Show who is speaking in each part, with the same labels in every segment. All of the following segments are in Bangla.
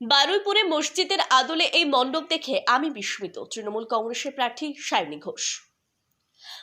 Speaker 1: বারুইপুরে মসজিদের আদলে এই মণ্ডপ দেখে আমি বিস্মিত। তৃণমূল কংগ্রেসের প্রার্থী সায়নী ঘোষ।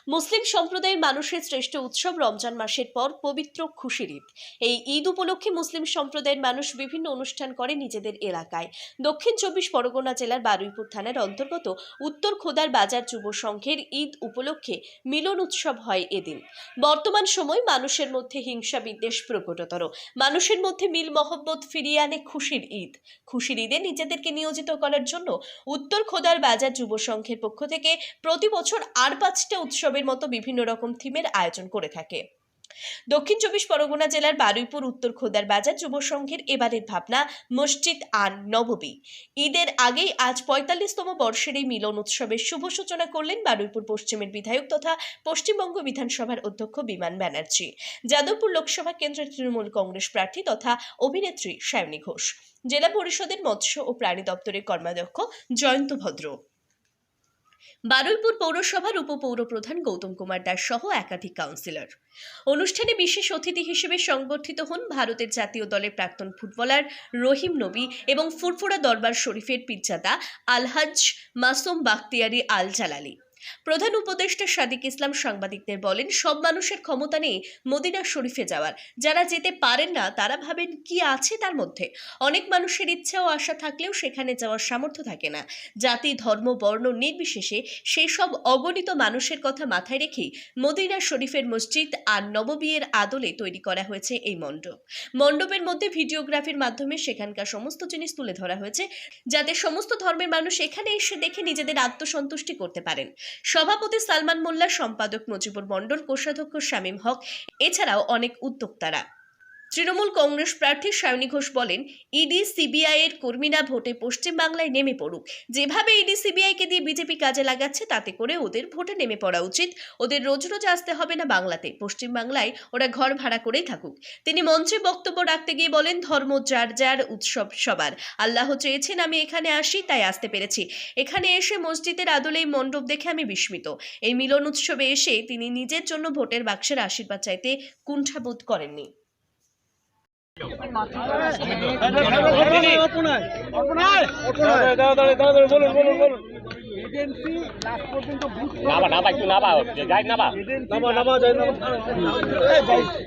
Speaker 1: মুসলিম সম্প্রদায়ের মানুষের শ্রেষ্ঠ উৎসব রমজান মাসের পর পবিত্র খুশির ঈদ। এই ঈদ উপলক্ষে মুসলিম সম্প্রদায়ের মানুষ বিভিন্ন অনুষ্ঠান করে নিজেদের এলাকায়। দক্ষিণ চব্বিশ পরগনা জেলার বারুইপুর থানার অন্তর্গত উত্তর খোদার বাজার যুব সংঘের ঈদ উপলক্ষে মিলন উৎসব হয় এদিন। বর্তমান সময় মানুষের মধ্যে হিংসা বিদ্বেষ প্রকটতর। মানুষের মধ্যে মিল মহব্বত ফিরিয়ে আনে খুশির ঈদ। খুশির ঈদে নিজেদেরকে নিয়োজিত করার জন্য উত্তর খোদার বাজার যুব সংঘের পক্ষ থেকে প্রতি বছর আর পাঁচটা উৎসবের মতো বিভিন্ন রকম থিমের আয়োজন করে থাকে। দক্ষিণ চব্বিশ পরগনা জেলার বারুইপুর, উত্তর খোদার বাজার যুব সংঘের এবারের ভাবনা মসজিদ আর নববী ঈদের আগেই আজ পঁয়তাল্লিশতম বর্ষের এই মিলন উৎসবের শুভ সূচনা করলেন বারুইপুর পশ্চিমের বিধায়ক তথা পশ্চিমবঙ্গ বিধানসভার অধ্যক্ষ বিমান ব্যানার্জি, যাদবপুর লোকসভা কেন্দ্রের তৃণমূল কংগ্রেস প্রার্থী তথা অভিনেত্রী সায়নী ঘোষ। জেলা পরিষদের মৎস্য ও প্রাণী দপ্তরের কর্মাধ্যক্ষ জয়ন্ত ভদ্র। বারুইপুর পৌরসভার উপপৌর প্রধান গৌতম কুমার দাস সহ একাধিক কাউন্সিলর অনুষ্ঠানে বিশেষ অতিথি হিসেবে সংবর্ধিত হন ভারতের জাতীয় দলের প্রাক্তন ফুটবলার রহিম নবী এবং ফুরফুরা দরবার শরীফের পিজ্জাদা আলহাজ মাসুম বাখতিয়ারি আল জালালি প্রধান উপদেষ্টা সাদিক ইসলাম সাংবাদিকদের বলেন, সব মানুষের ক্ষমতা নেই মদিনা শরীফে যাওয়ার। যারা যেতে পারেন না, তারা ভাবেন কি আছে তার মধ্যে। অনেক মানুষের ইচ্ছা ও আশা থাকলেও সেখানে যাওয়ার সামর্থ্য থাকে না। জাতি, ধর্ম, বর্ণ নির্বিশেষে সেই সব অগণিত মানুষের কথা মাথায় রেখেই মদিনা শরীফের মসজিদ আর নববিয়ের আদলে তৈরি করা হয়েছে এই মণ্ডপ। মণ্ডপের মধ্যে ভিডিওগ্রাফির মাধ্যমে সেখানকার সমস্ত জিনিস তুলে ধরা হয়েছে, যাতে সমস্ত ধর্মের মানুষ এখানে এসে দেখে নিজেদের আত্মসন্তুষ্টি করতে পারেন। সভাপতি সালমান মোল্লা সম্পাদক মুজিবুর মণ্ডল কোষাধ্যক্ষ শামীম হক এছাড়াও অনেক উদ্যোক্তারা। তৃণমূল কংগ্রেস প্রার্থী সায়নী ঘোষ বলেন, ইডি, সিবিআই এর কর্মীরা ভোটে পশ্চিমবাংলায় নেমে পড়ুক। যেভাবে ইডি, সিবিআই কে দিয়ে বিজেপি কাজে লাগাচ্ছে, তাতে করে ওদের ভোটে নেমে পড়া উচিত। ওদের রোজ রোজ আসতে হবে না বাংলাতে। পশ্চিমবাংলায় ওরা ঘর ভাড়া করেই থাকুক। তিনি মঞ্চে বক্তব্য রাখতে গিয়ে বলেন, ধর্ম যার যার, উৎসব সবার। আল্লাহ চেয়েছেন আমি এখানে আসি, তাই আসতে পেরেছি। এখানে এসে মসজিদের আদলে এই মণ্ডপ দেখে আমি বিস্মিত। এই মিলন উৎসবে এসে তিনি নিজের জন্য ভোটের বাক্সের আশীর্বাদ চাইতে কুণ্ঠাবোধ করেননি
Speaker 2: নাবা নাবা একটু নাবা যাই নাবা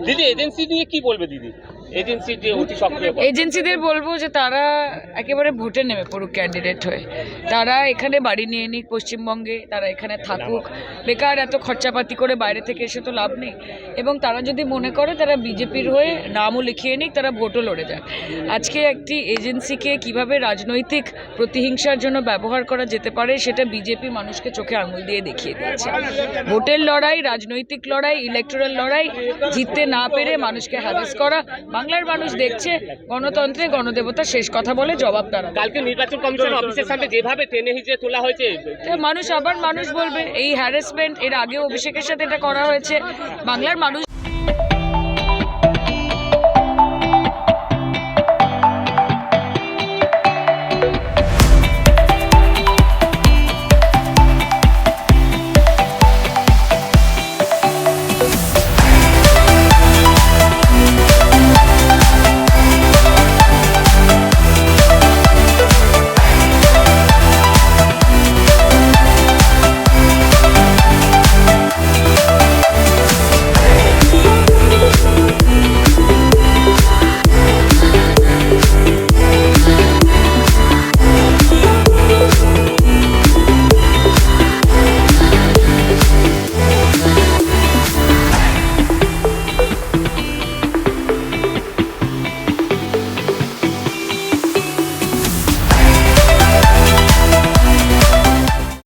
Speaker 2: দিদি এজেন্সি নিয়ে কি বলবে দিদি?
Speaker 3: এজেন্সিদের বলব যে তারা একেবারে ভোটে নেমে পড়ুক ক্যান্ডিডেট হয়ে। তারা এখানে বাড়ি নিয়ে নিক পশ্চিমবঙ্গে, তারা এখানে থাকুক। বেকার এত খরচাপাতি করে বাইরে থেকে এসে তো লাভ নেই। এবং তারা যদি মনে করে তারা বিজেপির হয়ে নামও লিখিয়ে নিক, তারা ভোটও লড়ে যাক। আজকে একটি এজেন্সিকে কীভাবে রাজনৈতিক প্রতিহিংসার জন্য ব্যবহার করা যেতে পারে, সেটা বিজেপি মানুষকে চোখে আঙুল দিয়ে দেখিয়ে দিয়েছে। ভোটের লড়াই, রাজনৈতিক লড়াই ইলেকট্রাল লড়াই, জিততে না পেরে মানুষকে হ্যারাস করা বাংলার মানুষ দেখছে গণতন্ত্রে গণদেবতা শেষ কথা বলে জবাব তারা
Speaker 2: কালকে নির্বাচন কমিশন অফিসের সামনে যেভাবে টেনে হিচড়ে তোলা হয়েছে
Speaker 3: মানুষ আবার মানুষ বলবে এই হ্যারাসমেন্ট এর আগে অভিষেকের সাথে এটা করা হয়েছে। বাংলার মানুষ